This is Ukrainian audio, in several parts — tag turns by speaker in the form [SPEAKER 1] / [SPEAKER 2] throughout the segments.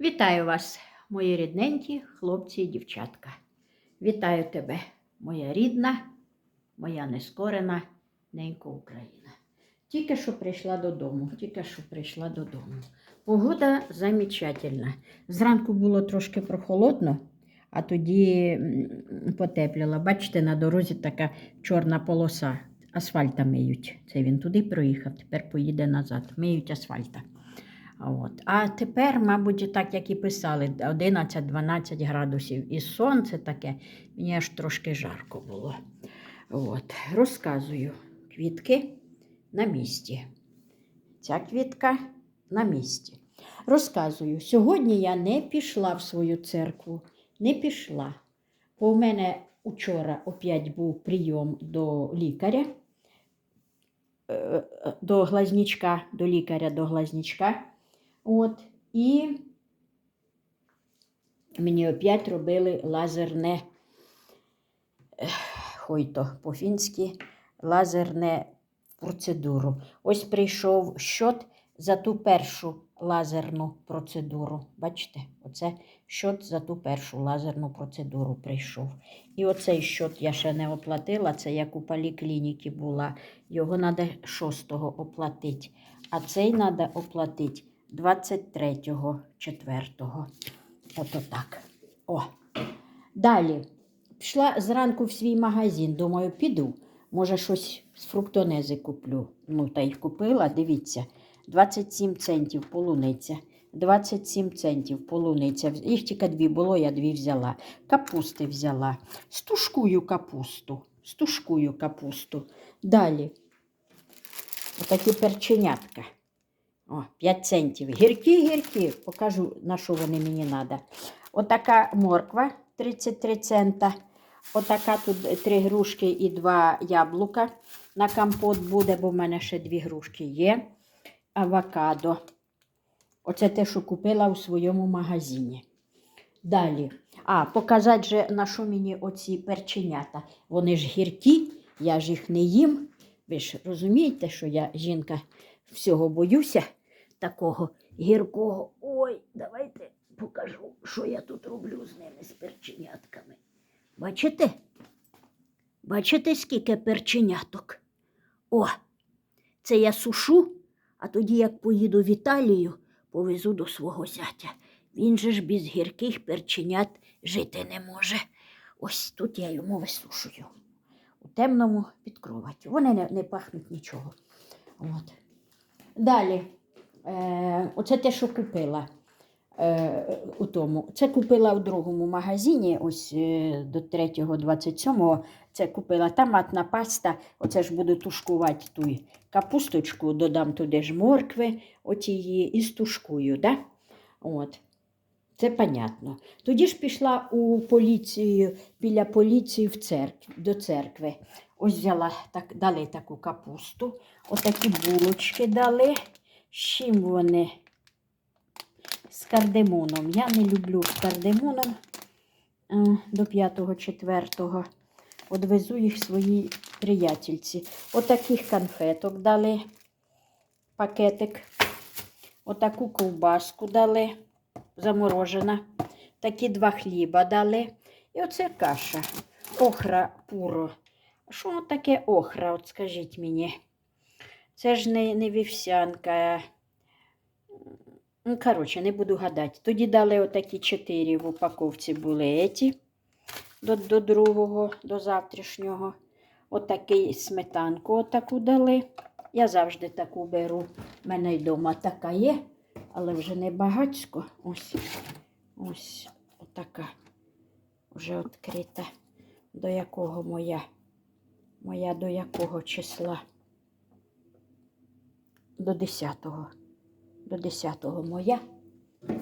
[SPEAKER 1] Вітаю вас, мої рідненькі хлопці і дівчатка. Вітаю тебе, моя рідна, моя нескорена ненька Україна. Тільки що прийшла додому, тільки що прийшла додому. Погода замечательна. Зранку було трошки прохолодно, а тоді потепліло. Бачите, на дорозі така чорна полоса. Асфальта миють. Це він туди проїхав, тепер поїде назад. Миють асфальта. От. А тепер, мабуть, так як і писали, 11-12 градусів і сонце таке, мені аж трошки жарко було. От. Розказую, квітки на місці. Ця квітка на місці. Розказую, сьогодні я не пішла в свою церкву, не пішла. Бо у мене учора опять був прийом до лікаря, е, е, до глазнічка, до лікаря до глазнічка. От, і мені опять робили лазерне, хойто по-фінськи, лазерне процедуру. Ось прийшов щот за ту першу лазерну процедуру. Бачите, оце щот за ту першу лазерну процедуру прийшов. І оцей щот я ще не оплатила, це як у поліклініці була. Його треба 6-го оплатити. А цей треба оплатити 23-го, 4-го. Ото так. О. Далі. Пішла зранку в свій магазин. Думаю, піду. Може, щось з фруктонези куплю. Ну, та й купила, дивіться. 27 центів полуниця. 27 центів полуниця. Їх тільки дві було, я дві взяла. Капусти взяла. Стушкую капусту. Стушкую капусту. Далі. Отакі перченятка. О, 5 центів. Гіркі-гіркі. Покажу, на що вони мені треба. Отака морква 33 цента. Отака тут три грушки і два яблука. На компот буде, бо в мене ще дві грушки є. Авокадо. Оце те, що купила у своєму магазині. Далі. А, показати же, на що мені оці перченята. Вони ж гіркі, я ж їх не їм. Ви ж розумієте, що я жінка всього боюся такого гіркого. Ой, давайте покажу, що я тут роблю з ними, з перченятками. Бачите? Бачите, скільки перченяток? О, це я сушу, а тоді, як поїду в Італію, повезу до свого зятя. Він же ж без гірких перченят жити не може. Ось тут я йому висушую. У темному під кроваттю. Вони не, не пахнуть нічого. От. Далі, е, оце те, що купила е, у тому. Це купила в другому магазині, ось е, до 3-27-го. Це купила томатна паста. Оце ж буду тушкувати ту капусточку, додам туди ж моркви, отії, і стушкую. Да? От. Це понятно. Тоді ж пішла у поліцію, біля поліції в церкві, до церкви. Ось взяла, так, дали таку капусту, отакі булочки дали. З чим вони? З кардемоном. Я не люблю з кардемоном е, до 5-4. Одвезу їх своїй приятельці. Отаких конфеток дали пакетик. Отаку ковбаску дали, заморожена. Такі два хліба дали. І оце каша. Охра пуро. Що таке охра, от скажіть мені? Це ж не, не вівсянка. Коротше, не буду гадати. Тоді дали отакі чотири в упаковці були еті до, до другого, до завтрашнього. Отакий сметанку отаку дали. Я завжди таку беру. У мене вдома така є, але вже не багатсько. Ось ось отака. Вже відкрита. До якого моя? Моя до якого числа? До 10-го. До 10-го моя.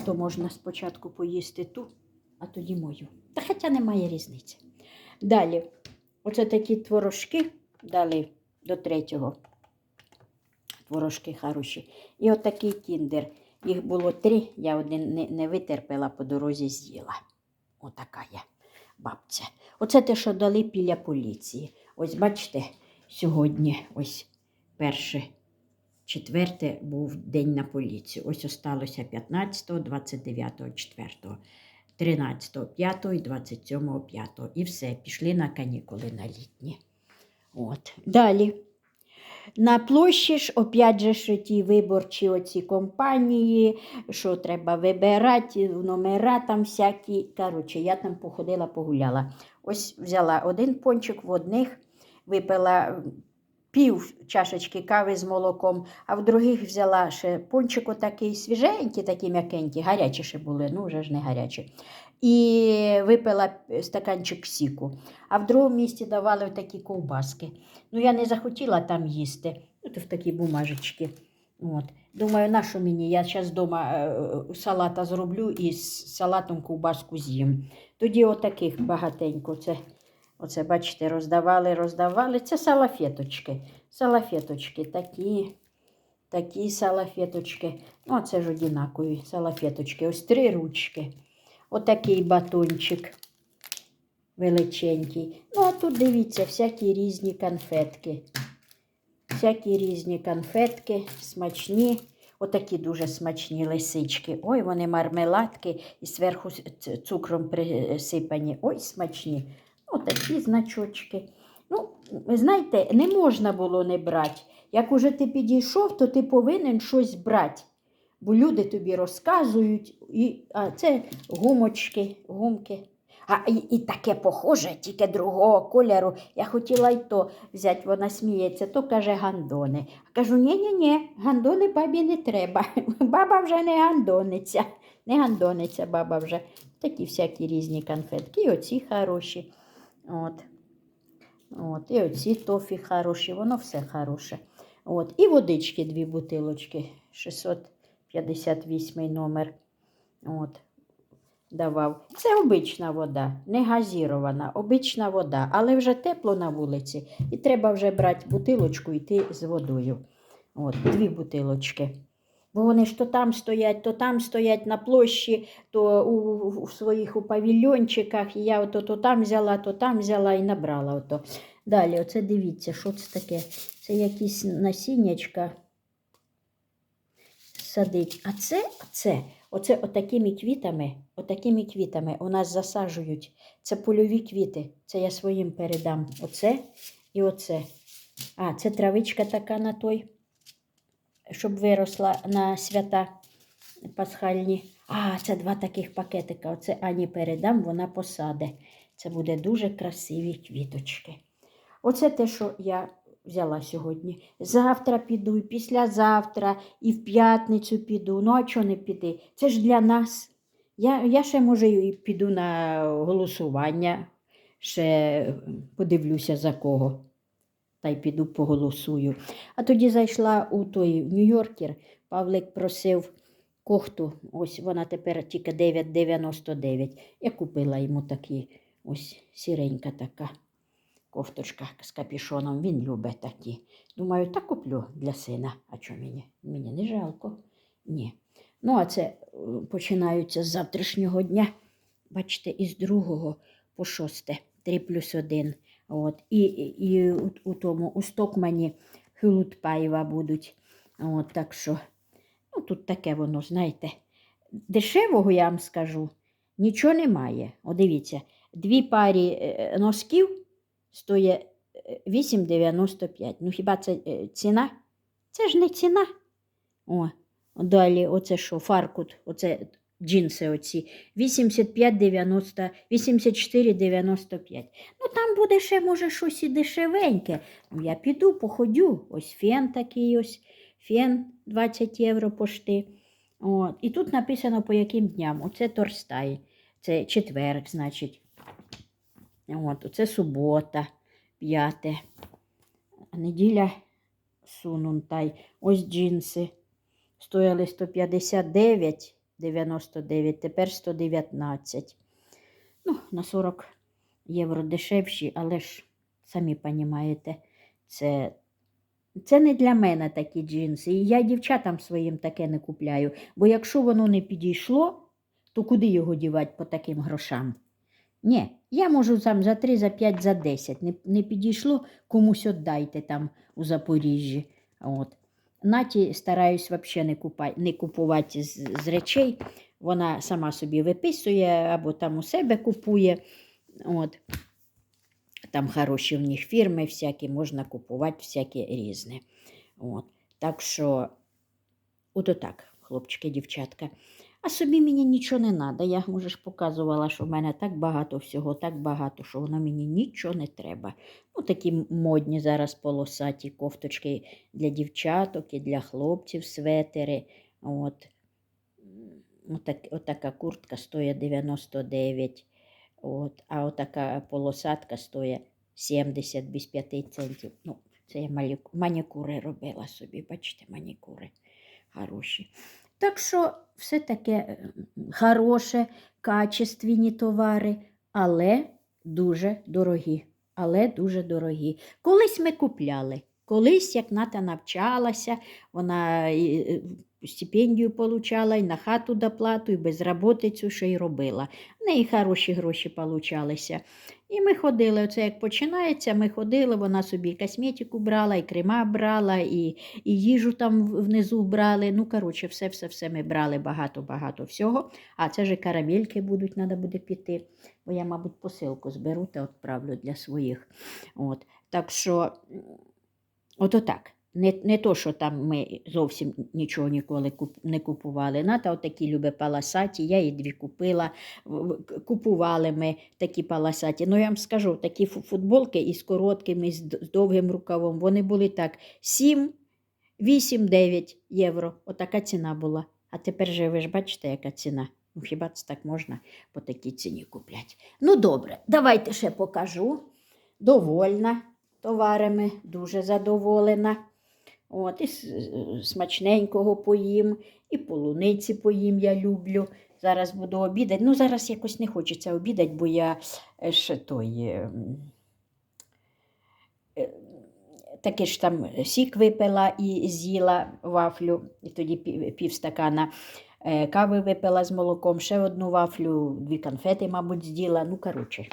[SPEAKER 1] То можна спочатку поїсти ту, а тоді мою. Та хоча немає різниці. Далі, оце такі творожки дали до третього. Творожки хороші. І отакий кіндер. Їх було три, я один не, не витерпела по дорозі з'їла. Отака я бабця. Оце те, що дали біля поліції. Ось бачите, сьогодні ось перше четверте був день на поліцію. Ось осталося 15, 29, 4, 13, 5 і 27, 5. І все, пішли на канікули на літні. От. Далі. На площі ж, опять же, ж ті виборчі оці компанії, що треба вибирати, номера там всякі. Коротше, я там походила, погуляла. Ось взяла один пончик в одних, випила пів чашечки кави з молоком, а в других взяла ще пончик отакий свіженький, такий м'якенький, гарячі ще були, ну вже ж не гарячі. І випила стаканчик сіку. А в другому місці давали такі ковбаски. Ну, я не захотіла там їсти. Ну, в такі бумажечки. От. Думаю, на що мені? Я зараз вдома салата зроблю і з салатом ковбаску з'їм. Тоді отаких багатенько. Це, оце, бачите, роздавали, роздавали. Це салафеточки. Салафеточки такі, такі салафеточки. Ну, це ж однакові салафеточки. Ось три ручки. Отакий батончик величенький. Ну, а тут дивіться, всякі різні конфетки. Всякі різні конфетки, смачні. Отакі дуже смачні лисички. Ой, вони мармеладки і зверху цукром присипані. Ой, смачні. Отакі значочки. Ну, знаєте, не можна було не брати. Як уже ти підійшов, то ти повинен щось брати. Бо люди тобі розказують, і, а це гумочки, гумки. А і, і таке похоже, тільки другого кольору. Я хотіла й то взяти, вона сміється, то каже гандони. Кажу, ні-ні-ні, гандони бабі не треба. Баба вже не гандониться. Не гандониться баба вже. Такі всякі різні конфетки. І оці хороші. От. От. І оці тофі хороші, воно все хороше. От. І водички дві бутилочки. 658 номер. От давав. Це обична вода, не газірована, обична вода, але вже тепло на вулиці, і треба вже брати бутилочку і йти з водою. От, дві бутилочки. Бо вони ж то там стоять, то там стоять на площі, то у, у, своїх у павільйончиках. І я ото то там взяла, то там взяла і набрала. Ото. Далі, оце дивіться, що це таке? Це якісь насіннячка садить. А це, а це, оце отакими квітами, отакими квітами у нас засаджують. Це польові квіти. Це я своїм передам. Оце і оце. А, це травичка така на той, щоб виросла на свята пасхальні. А, це два таких пакетика. Оце Ані передам, вона посаде. Це буде дуже красиві квіточки. Оце те, що я взяла сьогодні. Завтра піду, і післязавтра, і в п'ятницю піду. Ну, а чого не піти? Це ж для нас. Я, я ще, може, і піду на голосування, ще подивлюся за кого. Та й піду поголосую. А тоді зайшла у той Нью-Йоркер. Павлик просив кохту. Ось вона тепер тільки 9,99. Я купила йому такі, ось сіренька така кофточка з капішоном. Він любить такі. Думаю, так куплю для сина. А чого мені? Мені не жалко. Ні. Ну, а це е, починаються з завтрашнього дня. Бачите, із другого по шосте, 3 плюс 1. От. І, і, у, у тому, у Стокмані Хюлутпаєва будуть. От, так що, ну, тут таке воно, знаєте. Дешевого, я вам скажу, нічого немає. О, дивіться, дві парі е, носків стоїть е, 8,95. Ну, хіба це е, ціна? Це ж не ціна. О, далі, оце що, фаркут, оце джинси оці. 85,90, 84,95. Ну, там буде ще, може, щось і дешевеньке. Ну, я піду, походю. Ось фен такий ось. Фен 20 євро пошти. От. І тут написано по яким дням. Оце торстай. Це четверг, значить. От, оце субота, п'яте. Неділя сунунтай. Ось джинси. Стояли 159,99, тепер 119. Ну, на 40 євро дешевші, але ж, самі розумієте, це, це не для мене такі джинси. І я дівчатам своїм таке не купляю. Бо якщо воно не підійшло, то куди його дівати по таким грошам? Ні, я можу там за 3, за 5, за 10. Не, не підійшло, комусь віддайте там у Запоріжжі. От. Наті стараюсь взагалі не, купати, не купувати з, з речей. Вона сама собі виписує або там у себе купує. От. Там хороші в них фірми, всякі можна купувати, всякі різне. От. Так що, ото так, хлопчики, дівчатка. А собі мені нічого не треба. Я може ж показувала, що в мене так багато всього, так багато, що воно мені нічого не треба. Ну, такі модні зараз полосаті кофточки для дівчаток і для хлопців, светери. От. Отак, отака куртка стоїть 99. От, а отака полосатка стоїть 70 без 5 центів. Ну, це я манікюри робила собі, бачите, манікюри хороші. Так що все таке е, хороше, качественні товари, але дуже дорогі. Але дуже дорогі. Колись ми купляли. Колись, як Ната навчалася, вона і, стипендію получала, і на хату доплату, і безработицю ще й робила. В неї хороші гроші получалися. І ми ходили, оце як починається, ми ходили, вона собі косметику брала, і крема брала, і, і їжу там внизу брали. Ну, коротше, все-все-все ми брали багато-багато всього. А це ж карамельки будуть, треба буде піти. Бо я, мабуть, посилку зберу та відправлю для своїх. От. Так що, ото так. Не, не то, що там ми зовсім нічого ніколи куп, не купували. Ната отакі любе паласаті, я їй дві купила. Купували ми такі паласаті. Ну, я вам скажу, такі футболки із короткими, з довгим рукавом, вони були так 7, 8, 9 євро. Отака ціна була. А тепер же ви ж бачите, яка ціна. Ну, хіба це так можна по такій ціні купляти? Ну, добре, давайте ще покажу. Довольна товарами, дуже задоволена. От, і е, смачненького поїм, і полуниці поїм я люблю. Зараз буду обідати. Ну, зараз якось не хочеться обідати, бо я е, ще той. е, е, Таки ж там сік випила і з'їла вафлю, і тоді пів, півстакана е, кави випила з молоком, ще одну вафлю, дві конфети, мабуть, з'їла. Ну, коротше,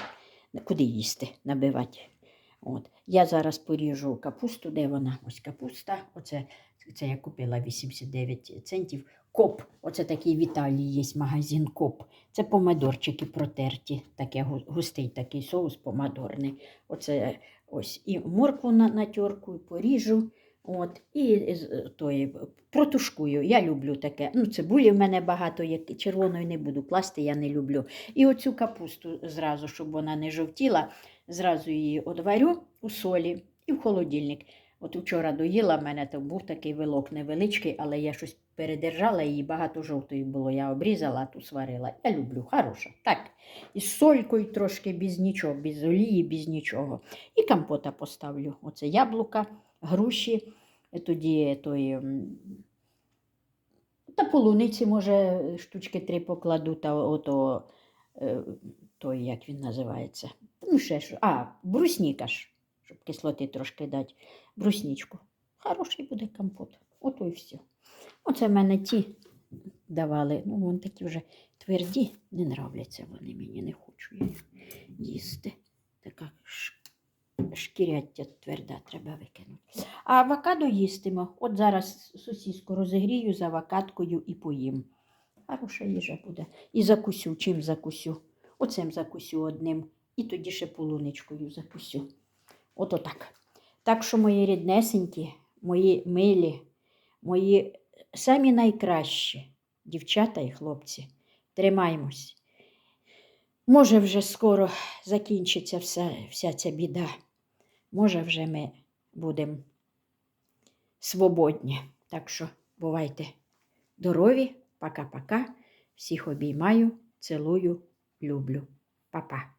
[SPEAKER 1] куди їсти, набивати. От. Я зараз поріжу капусту, де вона? Ось капуста. Оце, це я купила 89 центів. Коп. Оце такий в Італії є магазин Коп. Це помидорчики протерті, таке густий такий соус помидорний. Оце ось і моркву на, на терку, і поріжу. От, і тої, протушкую. Я люблю таке. Ну, цибулі в мене багато, є, червоної не буду класти, я не люблю. І оцю капусту зразу, щоб вона не жовтіла, зразу її одварю у солі і в холодильник. От вчора доїла, в мене там був такий вилок невеличкий, але я щось передержала, її багато жовтої було. Я обрізала, ту сварила. Я люблю, хороша. Так. Із солькою трошки без нічого, без олії, без нічого. І компота поставлю. Оце яблука, груші, і тоді той. Та полуниці, може, штучки три покладу, та ото е, той, як він називається. Ну, ще що. А, брусніка ж, щоб кислоти трошки дати. Бруснічку. Хороший буде компот. Ото і все. Оце в мене ті давали. Ну, вони такі вже тверді, не нравляться вони мені, не хочу я їсти. Така шкіряття тверда, треба викинути. А авокадо їстимо. От зараз сосіску розігрію з авокадкою і поїм. Хороша їжа буде. І закусю. Чим закусю? Оцим закусю одним. І тоді ще полуничкою закусю. Ото так. Так що мої ріднесенькі, мої милі, мої самі найкращі дівчата і хлопці, тримаймось. Може, вже скоро закінчиться вся, вся ця біда. Може, вже ми будемо свободні. Так що бувайте здорові, пока-пока. Всіх обіймаю, цілую, люблю. Па-па.